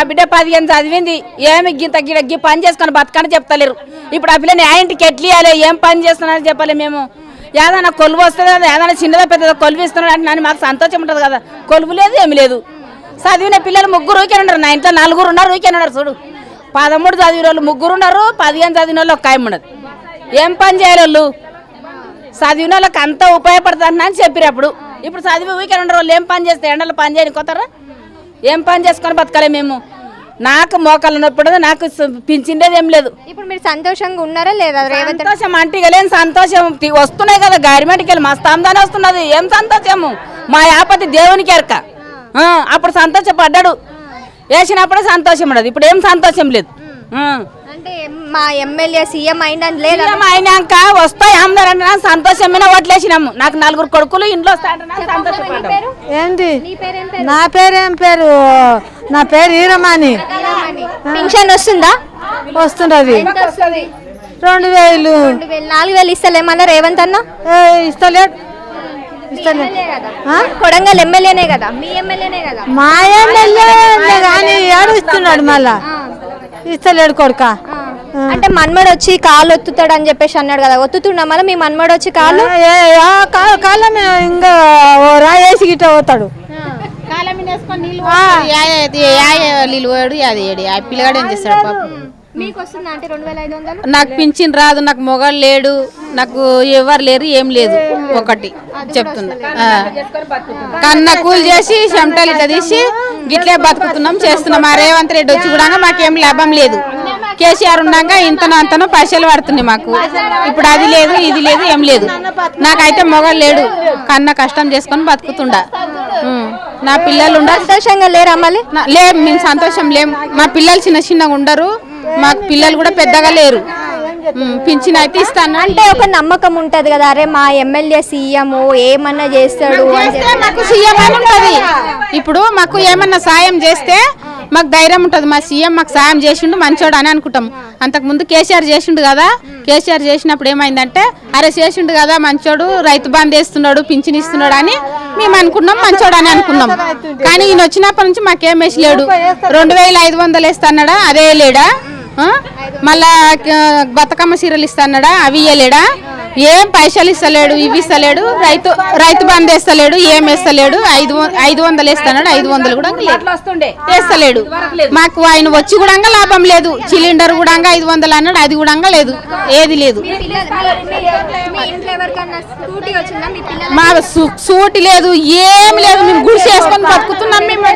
ఆ బిడ్డ పదిహేను చదివింది ఏమి గింత గిడ గి పని చేసుకొని బతకని చెప్తలేరు. ఇప్పుడు ఆ పిల్లని ఆ ఇంటికి ఎట్లి ఏం పని చేస్తున్నారని చెప్పాలి మేము. ఏదైనా కొలువు వస్తుంది ఏదైనా చిన్నదో పెద్దదో కొలువు ఇస్తున్నాడు అంటే నన్ను మాకు సంతోషం ఉంటుంది కదా. కొలువు లేదు ఏమి లేదు. చదివిన పిల్లలు ముగ్గురు ఊకే ఉన్నారు నా ఇంట్లో నలుగురు ఉన్నారు ఊకే ఉన్నారు చూడు. పదమూడు చదివిన వాళ్ళు ముగ్గురు ఉన్నారు పదిహేను చదివిన వాళ్ళు ఒక ఉండదు ఏం పని చేయాలి వాళ్ళు? చదివిన వాళ్ళకి అంతా ఉపయోగపడుతుంది అని ఇప్పుడు చదివి ఊకే ఉండరు వాళ్ళు ఏం పని చేస్తే ఎండలో పని చేయని కొత్తరా ఏం పని చేసుకొని బతకాలి మేము? నాకు మోకాలు నొప్పి నాకు పించిండేది ఏం లేదు. ఇప్పుడు మీరు సంతోషంగా ఉన్నారా లేదా? రేవంత్ సంతోషం అంటే ఇక లేని సంతోషం. వస్తున్నాయి కదా గవర్నమెంట్కి వెళ్ళి మస్తు ఆమ్దాని వస్తున్నది. ఏం సంతోషము? మా యాపతి దేవునికి ఎరక. అప్పుడు సంతోషపడ్డాడు. వేసినప్పుడే సంతోషం ఉండదు. ఇప్పుడు ఏం సంతోషం లేదు. అంటే మా ఎమ్మెల్యే సీఎం అయిందని లేదా సీఎం అయినాక వస్తాయి నాకు సంతోషమైన ఓట్లేసినాము. నాకు నలుగురు కొడుకులు ఇంట్లో సంతోషపడ్డాము. ఏంటి? నీ పేరేం పేరు? నా పేరు ఏం పేరు? నా పేరు ఈరమాని పింఛన్ వస్తుందా? వస్తుండది రెండు వేలు. నాలుగు వేలు ఇస్తలేమన్నా రేవంత్ అన్న? ఏ, ఇస్తలేడు? కొడంగల్ ఎమ్మెల్యేనే కదా. మీ ఎమ్మెల్యేనే కదా. మా ఎమ్మెల్యే కానీ ఏడు ఇస్తున్నాడు మళ్ళా. ఇస్తలేడు కొడుక. అంటే మన్మడు వచ్చి కాళ్ళు ఒత్తుతాడు అని చెప్పేసి అన్నాడు కదా ఒత్తుతున్నా మళ్ళీ మీ మన్మడు వచ్చి కాళ్ళు? కాలం ఇంకా ఓ రాయేసి గిట్ట పోతాడు. నీళ్ళు పోయాడు అది ఏడు ఆ పిల్లగాడు ఏం చేస్తాడు పాపం? మీకు వస్తుందా అంటే రెండు వేల ఐదు వందలు? నాకు పింఛన్ రాదు నాకు మొగలు లేడు నాకు ఎవరు లేరు ఏం లేదు ఒకటి చెప్తున్నా. ఆ. కన్న కూలి చేసి చెమటలు ఇట్లా తీసి గిట్లే బతుకుతున్నాం చేస్తున్నాం. ఆ రేవంత్ రెడ్డి వచ్చి కూడా మాకేం లాభం లేదు. కేసీఆర్ ఉండగా ఇంతనో అంతనో పైసలు పడుతున్నాయి మాకు. ఇప్పుడు అది లేదు ఇది లేదు ఏం లేదు. నాకైతే మొగలు లేడు కన్న కష్టం చేసుకొని బతుకుతుండా. నా పిల్లలు ఉండ సంతోషంగా లేరా మళ్ళీ? నా- లేం మేము సంతోషం లేం. మా పిల్లలు చిన్న చిన్నగా ఉండరు. మాకు పిల్లలు కూడా పెద్దగా లేరు. పింఛన్ అయితే ఇస్తాను. అంటే ఒక నమ్మకం ఉంటది కదా అరే మా ఎమ్మెల్యే సీఎం ఏమన్నా చేస్తాడు మాకు సీఎం అని ఉంటది. ఇప్పుడు మాకు ఏమన్నా సాయం చేస్తే మాకు ధైర్యం ఉంటది. మా సీఎం మాకు సాయం చేసిండు మంచోడు అని అనుకుంటాం అంతకు ముందు కేసీఆర్ చేసిండు కదా. కేసీఆర్ చేసినప్పుడు ఏమైందంటే అరే చేసిండు కదా మంచోడు రైతు బంద్ వేస్తున్నాడు పింఛన్ ఇస్తున్నాడు అని మేము అనుకున్నాం మంచోడు అని అనుకున్నాం. కానీ ఈయన వచ్చినప్పటి నుంచి మాకేం వేసలేడు రెండు వేల ఐదు వందలు వేస్తాడా అదే లేడా? మళ్ళా బతుకమ్మ సీరలు ఇస్తాడా అవి ఇయ్యలేడా? ఏం పైసలు ఇస్తలేడు ఇవి ఇస్తలేడు రైతు రైతు బంద్ వేస్తలేడు ఏం వేస్తలేడు ఐదు ఐదు వందలు వేస్తున్నాడు ఐదు వందలు కూడా వస్తుండే వేస్తలేడు. మాకు ఆయన వచ్చి కూడా లాభం లేదు. సిలిండర్ కూడా ఐదు వందలు అన్నాడు అది కూడా లేదు. ఏది లేదు. మా సు- సూటి లేదు ఏం లేదు. మేము గుడిసేసుకొని బతుకుతున్నాం మేము.